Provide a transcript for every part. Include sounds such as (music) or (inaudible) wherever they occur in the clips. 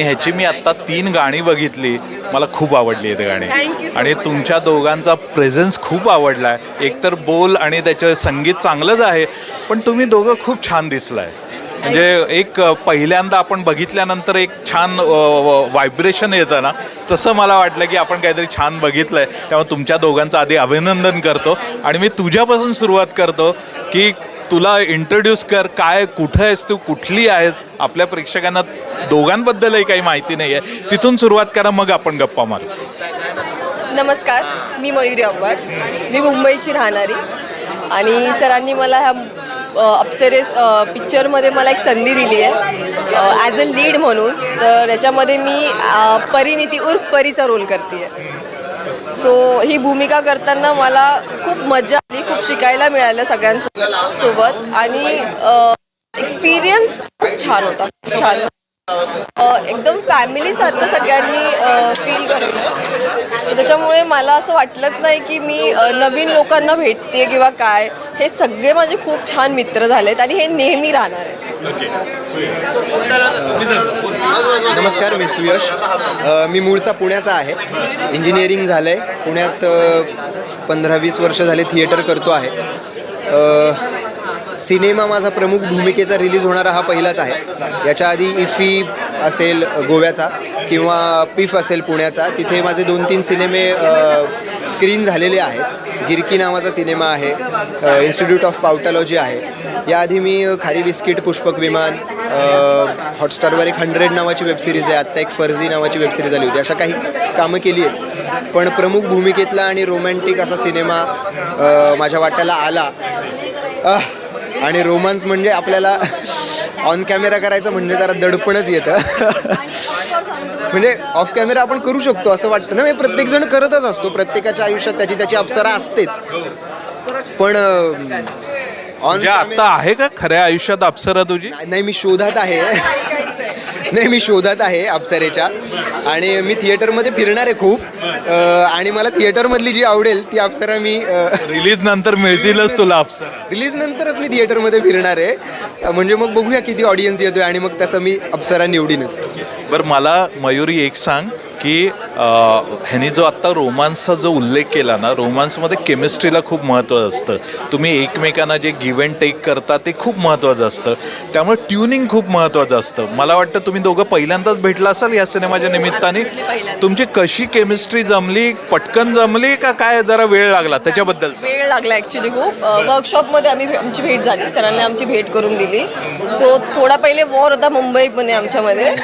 ह्याची मी आत्ता तीन गाणी बघितली. मला खूप आवडली आहेत गाणी. आणि. तुमच्या दोघांचा प्रेझेन्स खूप आवडला आहे. एकतर बोल आणि त्याचं संगीत चांगलंच आहे पण तुम्ही दोघं खूप छान दिसलाय. म्हणजे एक पहिल्यांदा आपण बघितल्यानंतर एक छान व्हायब्रेशन येतं ना. तसं मला वाटलं की आपण काहीतरी छान बघितलंय. त्यामुळे तुमच्या दोघांचं आधी अभिनंदन करतो. आणि मी तुझ्यापासून सुरुवात करतो की तुला इंट्रोड्यूस कर काय कुठं आहेस तू कुठली आहेस? आपल्या प्रेक्षकांना दोघांबद्दलही काही माहिती नाही आहे तिथून सुरुवात करा मग आपण गप्पा मारू. नमस्कार मी मयुरी आव्हाड मी मुंबईची राहणारी. आणि सरांनी मला ह्या अप्सरेस पिक्चरमध्ये मला एक संधी दिली आहे. ॲज अ लीड म्हणून. तर याच्यामध्ये मी परिणिती उर्फ परीचा रोल करते सो ही भूमिका करताना मला खूप मजा आली खूप शिकायला मिळालं सगळ्यांसोबत. सोबत आणि एक्सपिरियन्स खूप छान होता छान. एकदम फॅमिलीसारखं सगळ्यांनी फील करलं त्याच्यामुळे मला असं वाटलंच नाही की मी नवीन लोकांना भेटते किंवा काय. हे सगळे माझे खूप छान मित्र झालेत आणि हे नेहमी राहणार आहे. नमस्कार मी सुयश. मी मूळचा पुण्याचा आहे. इंजिनिअरिंग झालं आहे पुण्यात पंधरा वीस वर्ष झाले थिएटर करतो आहे. सिनेमा माझा प्रमुख भूमिकेचा रिलीज होणारा हा पहिलाच आहे. याच्या आधी इफी e असेल गोव्याचा किंवा पिफ असेल पुण्याचा तिथे माझे दोन तीन सिनेमे स्क्रीन झालेले आहेत. गिरकी नावाचा सिनेमा आहे इन्स्टिट्यूट ऑफ पावटॉलॉजी आहे. याआधी मी खारी बिस्किट पुष्पक विमान हॉटस्टारवर एक हंड्रेड नावाची वेबसिरीज आहे. आत्ता एक फर्जी नावाची वेबसिरीज आली होती. अशा काही कामं केली आहेत. पण प्रमुख भूमिकेतला आणि रोमॅन्टिक असा सिनेमा माझ्या वाट्याला आला. आणि रोमांस म्हणजे आपल्याला ऑन कॅमेरा करायचं म्हणजे जरा दडपणच येतं. (laughs) म्हणजे ऑफ कॅमेरा आपण करू शकतो असं वाटतं ना? म्हणजे प्रत्येकजण करतच असतो. प्रत्येकाच्या आयुष्यात त्याची त्याची अप्सरा असतेच. पण ऑन म्हणजे आता आहे का खऱ्या आयुष्यात अप्सरा तुझी? नाही मी शोधात आहे. (laughs) नाही मी शोधात आहे अप्सरेच्या. आणि मी थिएटरमध्ये फिरणार आहे खूप. अ, आणि मला थिएटरमधली जी आवडेल ती अप्सरा मी रिलीज नंतर मिळतीलच तुला अप्सरा. रिलीज नंतरच मी थिएटरमध्ये फिरणार आहे. अ, म्हणजे मग बघूया किती ऑडियन्स येतोय आणि मग तसं मी अप्सरा निवडीनच. बरं मला मयुरी एक सांग. की ह्यानी जो आत्ता रोमांसचा जो उल्लेख केला ना रोमांसमध्ये केमिस्ट्रीला खूप महत्त्व असतं. तुम्ही एकमेकांना जे गिव्ह अँड टेक करता ते खूप महत्त्वाचं असतं. त्यामुळे ट्युनिंग खूप महत्त्वाचं असतं. मला वाटतं तुम्ही दोघं पहिल्यांदाच भेटला असाल या सिनेमाच्या निमित्ताने. absolutely पहिल्यांदा. तुमची कशी केमिस्ट्री जमली? पटकन जमली का काय? जरा वेळ लागला त्याच्याबद्दल. वेळ लागला ॲक्च्युली खूप. वर्कशॉपमध्ये आम्ही आमची भेट झाली. सरांनी आमची भेट करून दिली. सो थोडा पहिले वॉर होता मुंबई (laughs) पुणे आमच्यामध्ये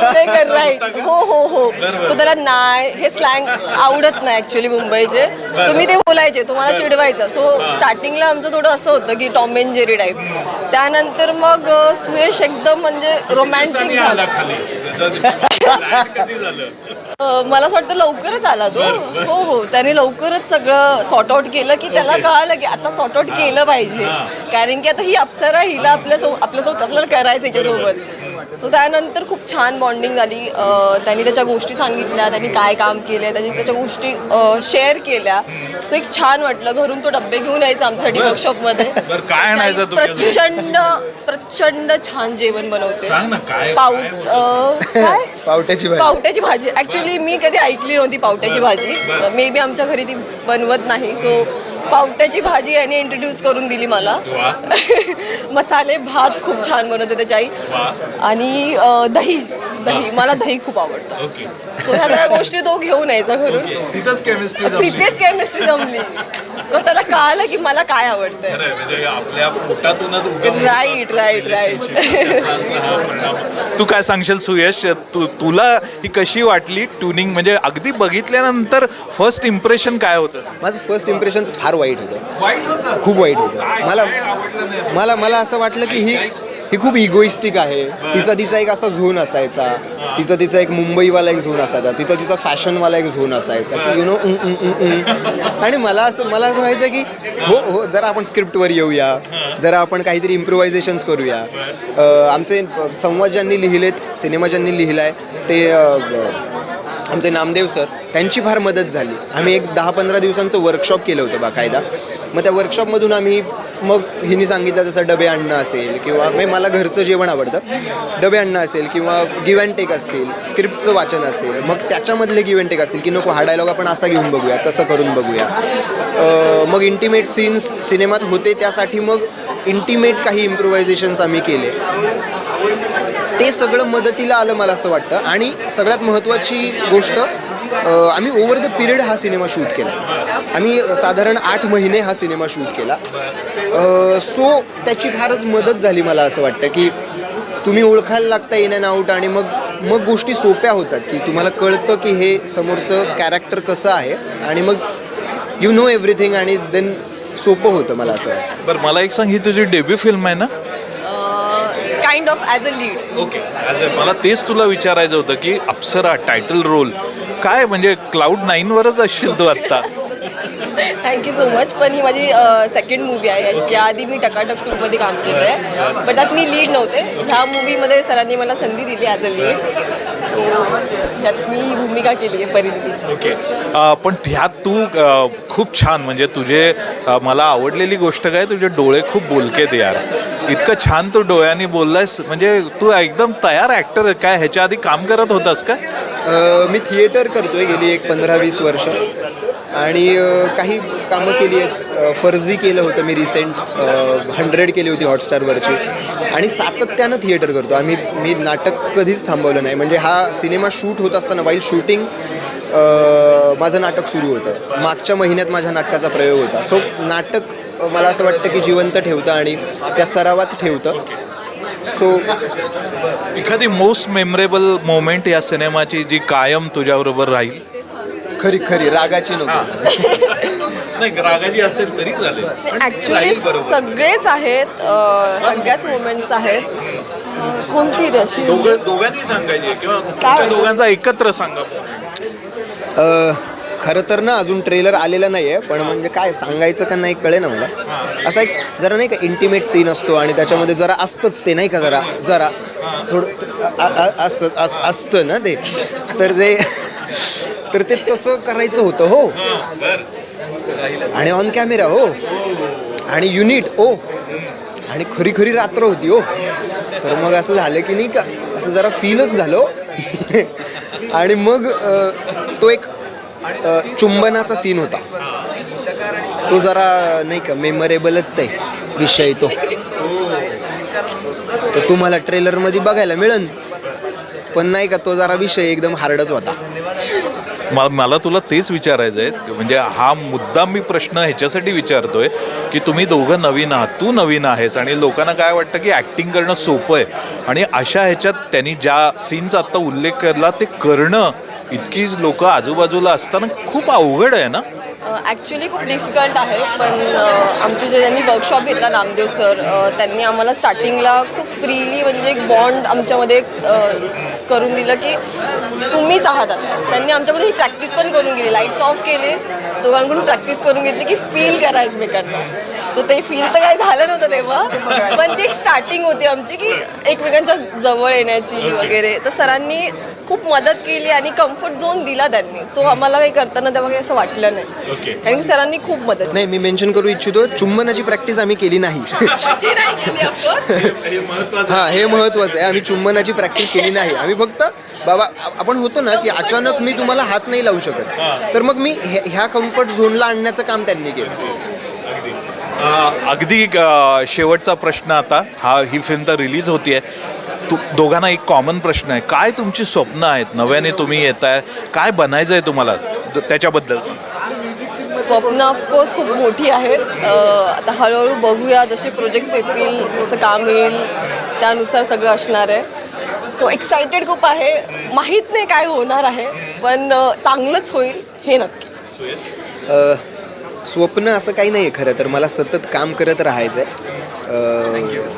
राईट हो हो हो. सो त्याला नाही हे स्लँग आवडत नाही ऍक्च्युली मुंबईचे. सो मी ते बोलायचे तो मला चिडवायचा. सो स्टार्टिंगला आमचं थोडं असं होतं की टॉम अँड जेरी टाईप त्यानंतर मग सुयश एकदम म्हणजे रोमॅन्टिक झाला. मला असं वाटतं लवकरच आला तो. हो हो. त्याने लवकरच सगळं सॉर्ट आउट केलं की त्याला कळालं की आता सॉर्ट आउट केलं पाहिजे. कारण की आता ही अप्सरा हिला आपल्यासोबत आपल्यासोबत आपल्याला करायचं याच्यासोबत. सो त्यानंतर खूप छान बॉन्डिंग झाली. त्यांनी त्याच्या गोष्टी सांगितल्या त्यांनी काय काम केलं त्यांनी त्याच्या गोष्टी शेअर केल्या. सो एक छान वाटलं. घरून तो डब्बे घेऊन यायचा आमच्यासाठी वर्कशॉपमध्ये काय आणायचं? प्रचंड प्रचंड छान जेवण बनवते. काय पावट्याची भाजी. पावट्याची भाजी. ऍक्च्युली मी कधी ऐकली नव्हती पावट्याची भाजी. मे बी आमच्या घरी ती बनवत नाही. सो पावट्याची भाजी याने इंट्रोड्यूस करून दिली मला. (laughs) मसाले भात खूप छान बनवते त्याची आई आणि अ, दही. दही. मला दही खूप आवडतं. ओके. सो ह्या सगळ्या गोष्टी तो घेऊन यायचा घरून. तिथंच केमिस्ट्री तिथेच केमिस्ट्री जमली. (laughs) कसं त्याला कळालं की मला काय आवडतंय. म्हणजे आपल्या पोटातूनच उगम होत Right, असतं right, relationship. right. त्याचा असा हा परिणाम. तू काय सांगशील सुयश? तू तुला ही कशी वाटली ट्युनिंग म्हणजे अगदी बघितल्यानंतर फर्स्ट इम्प्रेशन काय होतं? माझं फर्स्ट इम्प्रेशन फार वाईट होतं. वाईट होतं? खूप वाईट होतं. काय- मला मला मला असं वाटलं की ही ही खूप इगोइस्टिक आहे. तिचा तिचा एक असा झोन असायचा. तिचा तिचा एक मुंबईवाला एक झोन असायचा. तिथं तिचा फॅशनवाला एक झोन असायचा. की you know mm, mm, mm, आणि मला असं मला असं व्हायचं की हो हो जरा आपण स्क्रिप्टवर येऊया. जरा आपण काहीतरी इम्प्रोव्हायझेशन्स करूया. आमचे संवाद ज्यांनी लिहिलेत सिनेमा ज्यांनी लिहिला आहे ते आमचे नामदेव सर त्यांची फार मदत झाली. आम्ही एक दहा पंधरा दिवसांचं वर्कशॉप केलं होतं बाकायदा मग त्या वर्कशॉपमधून आम्ही मग हिने सांगितलं जसं डबे आणणं असेल किंवा म्हणजे मला घरचं जेवण आवडतं. डबे आणणं असेल किंवा गिव्ह अँड टेक असतील स्क्रिप्टचं वाचन असेल मग त्याच्यामधले गिव्ह अँड टेक असतील की नको हा डायलॉग आपण असा घेऊन बघूया तसं करून बघूया. मग इंटिमेट सीन्स सिनेमात होते त्यासाठी मग इंटिमेट काही इम्प्रोव्हायझेशन्स आम्ही केले. ते सगळं मदतीला आलं मला असं वाटतं. आणि सगळ्यात महत्त्वाची गोष्ट आम्ही ओव्हर द पिरियड हा सिनेमा शूट केला. आम्ही साधारण आठ महिने हा सिनेमा शूट केला. सो त्याची फारच मदत झाली मला असं वाटतं की तुम्ही ओळखायला लागता इन अँड आऊट आणि मग मग गोष्टी सोप्या होतात की तुम्हाला कळतं की हे समोरचं कॅरेक्टर कसं आहे आणि मग यू नो एव्हरीथिंग आणि देन सोपं होतं मला असं वाटतं. बरं मला एक सांग ही तुझी डेब्यू फिल्म आहे ना? Kind of as a lead okay मला तेच तुला विचारायचं होतं की अप्सरा टायटल रोल काय म्हणजे क्लाउड नाईनवरच असशील तू आत्ता थँक्यू सो मच पण ही माझी सेकंड मूवी आहे. याआधी मी टकाटक टूमध्ये काम केलं आहे पण त्यात मी लीड नव्हते. ह्या मूवीमध्ये सरांनी मला संधी दिली ॲज अ लीड सो ह्यात मी भूमिका केली आहे परिणितीची. ओके. अ, पण ह्यात तू अ, खूप छान म्हणजे तुझे अ, मला आवडलेली गोष्ट काय तुझे डोळे खूप बोलकेत यार. इतकं छान तू डोळ्यांनी बोललायस म्हणजे तू एकदम तयार ॲक्टर काय ह्याच्या आधी काम करत होतास का? अ, मी थिएटर करतोय गेली एक पंधरा वीस वर्ष. आणि अ, काही कामं केली आहेत. अ, फर्जी केलं होतं मी रिसेंट हंड्रेड केली होती हॉटस्टारवरची. आणि सातत्यानं थिएटर करतो. आम्ही मी नाटक कधीच थांबवलं नाही. म्हणजे हा सिनेमा शूट होत असताना वाईल शूटिंग माझं नाटक सुरू होतं. मागच्या महिन्यात माझ्या नाटकाचा प्रयोग होता. सो नाटक मला असं वाटतं की जिवंत ठेवतं आणि त्या सरावात ठेवतं. सो एखादी मोस्ट मेमरेबल मोमेंट या सिनेमाची जी कायम तुझ्याबरोबर राहील? खरी खरी रागाची नको. नाही रागाची असेल तरी चालेल. ॲक्च्युली सगळेच आहेत अ, सगळ्याच मुमेंट्स आहेत. कोणती रे अशी? दोघं दोघांनी सांगायची किंवा तुमच्या दोघांचा एकत्र सांगा. अ, खरं तर ना अजून ट्रेलर आलेला नाही आहे पण म्हणजे काय सांगायचं का नाही कळे ना मला असा एक जरा नाही का इंटिमेट सीन असतो आणि त्याच्यामध्ये जरा असतंच ते नाही का जरा जरा थोडं अ- अ- अ- असं अस- असतं ना ते. तर ते तर ते तसं करायचं होतं हो. आणि ऑन कॅमेरा हो. आणि युनिट ओ. आणि खरी खरी रात्र होती हो. तर मग असं झालं की नाही का असं जरा फीलच झालं हो. आणि मग तो एक चुंबनाचा सीन होता. तो जरा नाही का मेमरेबलच आहे विषय तो. तर तुम्हाला ट्रेलरमध्ये बघायला मिळन. पण नाही का तो जरा विषय एकदम हार्डच होता. मला तुला तेच विचारायचं आहे. म्हणजे हा मुद्दा मी प्रश्न ह्याच्यासाठी विचारतोय की तुम्ही दोघं नवीन आहात तू नवीन आहेस आणि लोकांना काय वाटतं की ॲक्टिंग करणं सोपं आहे. आणि अशा ह्याच्यात त्यांनी ज्या सीनचा आत्ता उल्लेख केला ते करणं इतकी लोक आजूबाजूला असताना खूप अवघड आहे ना? ॲक्च्युली खूप डिफिकल्ट आहे पण आमचे जे ज्यांनी वर्कशॉप घेतला नामदेव सर त्यांनी आम्हाला स्टार्टिंगला खूप फ्रीली म्हणजे एक बॉन्ड आमच्यामध्ये करून दिलं की तुम्हीच आहात आता. त्यांनी आमच्याकडून ही प्रॅक्टिस पण करून गेली लाईट्स ऑफ केले. दोघांकडून प्रॅक्टिस करून घेतली की फील करा एकमेकांना. सो ते फील तर काही झालं नव्हतं तेव्हा. पण ती एक स्टार्टिंग होती आमची की एकमेकांच्या जवळ येण्याची वगैरे. तर सरांनी खूप मदत केली आणि कम्फर्ट झोन दिला त्यांनी. सो आम्हाला काही करताना तेव्हा काही असं वाटलं नाही. ओके कारण की सरांनी खूप मदत नाही मी मेन्शन करू इच्छितो चुंबनाची प्रॅक्टिस आम्ही केली नाही. (laughs) हां हे महत्त्वाचं आहे. आम्ही चुंबनाची प्रॅक्टिस केली नाही. आम्ही फक्त बाबा आपण होतो ना की अचानक मी तुम्हाला हात नाही लावू शकत. तर मग मी ह्या कम्फर्ट झोनला आणण्याचं काम त्यांनी केलं. अगदी शेवटचा प्रश्न आता. हा ही फिल्म तर रिलीज होती आहे तू दोघांना एक कॉमन प्रश्न आहे. काय तुमची स्वप्न आहेत? नव्याने तुम्ही येत आहे काय बनायचं आहे तुम्हाला त्याच्याबद्दल. स्वप्न ऑफकोर्स खूप मोठी आहेत. आता हळूहळू बघूया जसे प्रोजेक्ट्स येतील जसं काम येईल त्यानुसार सगळं असणार आहे. सो एक्सायटेड खूप आहे. माहीत नाही काय होणार आहे पण चांगलंच होईल हे नक्की. स्वप्न असं काही नाही आहे खरं तर. मला सतत काम करत राहायचं आहे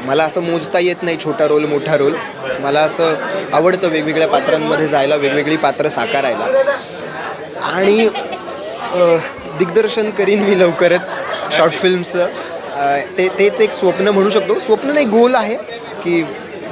मला असं मोजता येत नाही छोटा रोल मोठा रोल. मला असं आवडतं वेगवेगळ्या पात्रांमध्ये जायला वेगवेगळी पात्र साकारायला. आणि दिग्दर्शन करीन मी लवकरच शॉर्ट फिल्मचं ते तेच एक स्वप्न म्हणू शकतो. स्वप्न नाही गोल आहे की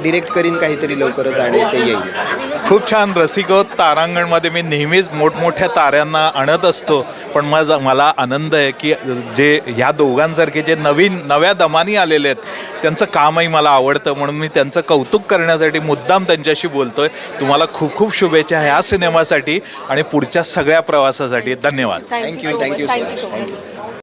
डिरेक्ट करीन काहीतरी लवकरच आणि ते येईलच खूप छान रसिको तारांगणमध्ये मी नेहमीच मोठमोठ्या ताऱ्यांना आणत असतो. पण माझा मला आनंद आहे की जे ह्या दोघांसारखे जे नवीन नव्या दमानी आलेले आहेत त्यांचं कामही मला आवडतं. म्हणून मी त्यांचं कौतुक करण्यासाठी मुद्दाम त्यांच्याशी बोलतोय. तुम्हाला खूप खूप शुभेच्छा ह्या सिनेमासाठी आणि पुढच्या सगळ्या प्रवासासाठी. धन्यवाद. थँक्यू. Thank you so much